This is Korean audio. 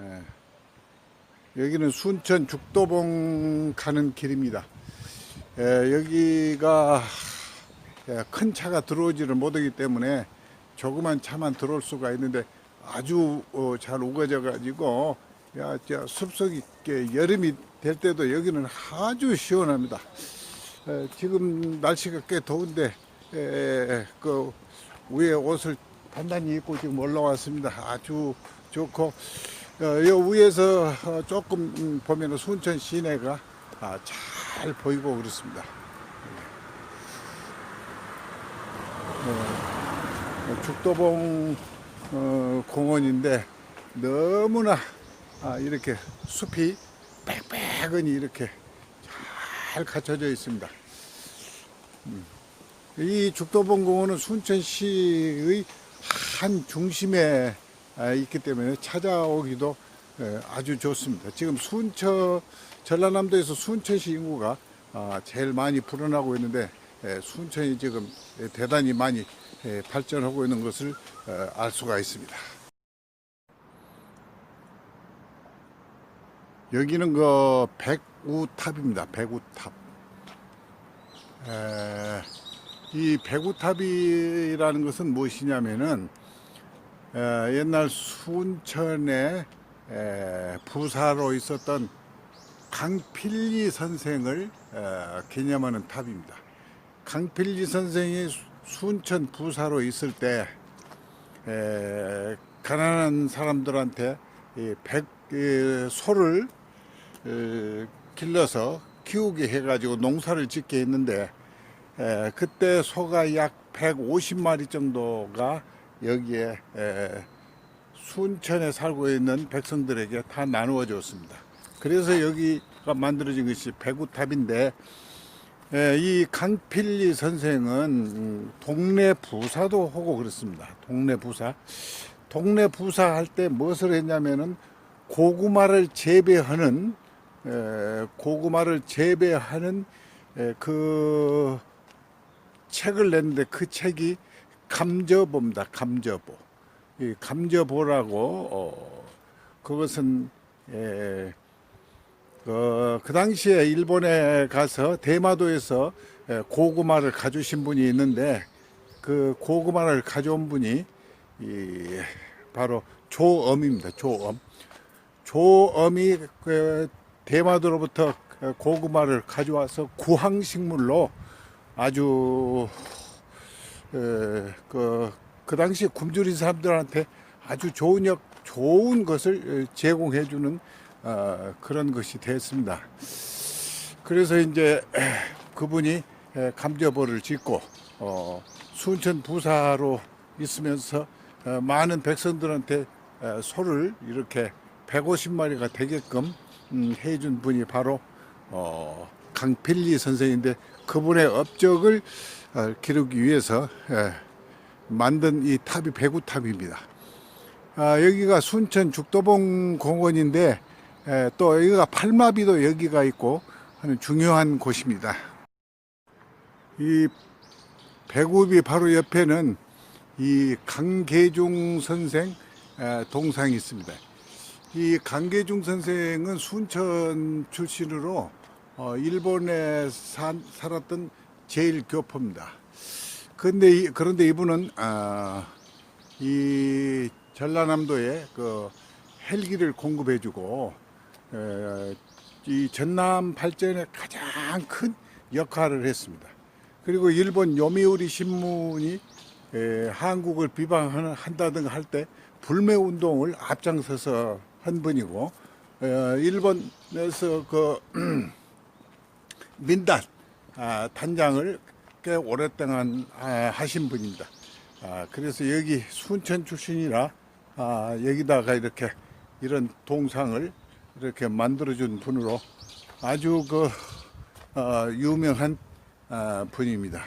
예. 여기는 순천 죽도봉 가는 길입니다. 예, 여기가 예, 큰 차가 들어오지를 못하기 때문에 조그만 차만 들어올 수가 있는데 아주 어, 잘 우거져 가지고 숲속 있게 여름이 될 때도 여기는 아주 시원합니다. 에, 지금 날씨가 꽤 더운데 에, 그 위에 옷을 단단히 입고 지금 올라왔습니다. 아주 좋고 어, 요 위에서 어, 조금 음, 보면 순천 시내가 아, 잘 보이고 그렇습니다. 어, 죽도봉 어, 공원인데 너무나 아, 이렇게 숲이 빽빽하니 이렇게 잘 갖춰져 있습니다. 음. 이 죽도봉 공원은 순천시의 한 중심에 아, 있기 때문에 찾아오기도 예, 아주 좋습니다. 지금 순천 전라남도에서 순천시 인구가 아, 제일 많이 불어나고 있는데 예, 순천이 지금 대단히 많이 예, 발전하고 있는 것을 어, 알 수가 있습니다. 여기는 그 백우탑입니다. 백우탑. 에, 이 백우탑이라는 것은 무엇이냐면은 에, 옛날 순천에 에, 부사로 있었던 강필리 선생을 에, 기념하는 탑입니다. 강필리 선생이 수- 순천 부사로 있을 때 에, 가난한 사람들한테 이 백, 이 소를 에, 길러서 키우게 해가지고 농사를 짓게 했는데 에, 그때 소가 약 150마리 정도가 여기에 에, 순천에 살고 있는 백성들에게 다 나누어 줬습니다. 그래서 여기가 만들어진 것이 배구탑인데 에, 이 강필리 선생은 음, 동네 부사도 하고 그렇습니다. 동네 부사. 동네 부사 할 때 무엇을 했냐면은 고구마를 재배하는 에, 고구마를 재배하는 에, 그 책을 냈는데 그 책이 감저보입니다. 감저보. 이 감저보라고 어, 그것은 에, 그, 그 당시에 일본에 가서 대마도에서 에, 고구마를 가주신 분이 있는데 그 고구마를 가져온 분이 이, 바로 조엄입니다. 조엄. 조엄이 그 대마도로부터 그 고구마를 가져와서 구황식물로 아주 에, 그, 그 당시 굶주린 사람들한테 아주 좋은 역, 좋은 것을 에, 제공해 주는 어, 그런 것이 됐습니다. 그래서 이제 에, 그분이 에, 감저보를 짓고 어, 순천 부사로 있으면서 어, 많은 백성들한테 에, 소를 이렇게 150마리가 되게끔 음, 해준 분이 바로 어, 강필리 선생인데 그분의 업적을 어, 기르기 위해서 예, 만든 이 탑이 배구탑입니다. 아, 여기가 순천 죽도봉 공원인데 에, 또 여기가 팔마비도 여기가 있고 하는 중요한 곳입니다. 이 배구비 바로 옆에는 이 강계중 선생 에, 동상이 있습니다. 이 강계중 선생은 순천 출신으로 어, 일본에 산, 살았던 제일 교포입니다. 그런데 이, 그런데 이분은 아, 이 전라남도에 그 헬기를 공급해주고 에, 이 전남 발전에 가장 큰 역할을 했습니다. 그리고 일본 요미우리 신문이 에, 한국을 비방한다든가 할 때 불매 운동을 앞장서서 한 분이고 어, 일본에서 그 민단 아, 단장을 꽤 오랫동안 아, 하신 분입니다. 아, 그래서 여기 순천 출신이라 아, 여기다가 이렇게 이런 동상을 이렇게 만들어준 분으로 아주 그 어, 유명한 아, 분입니다.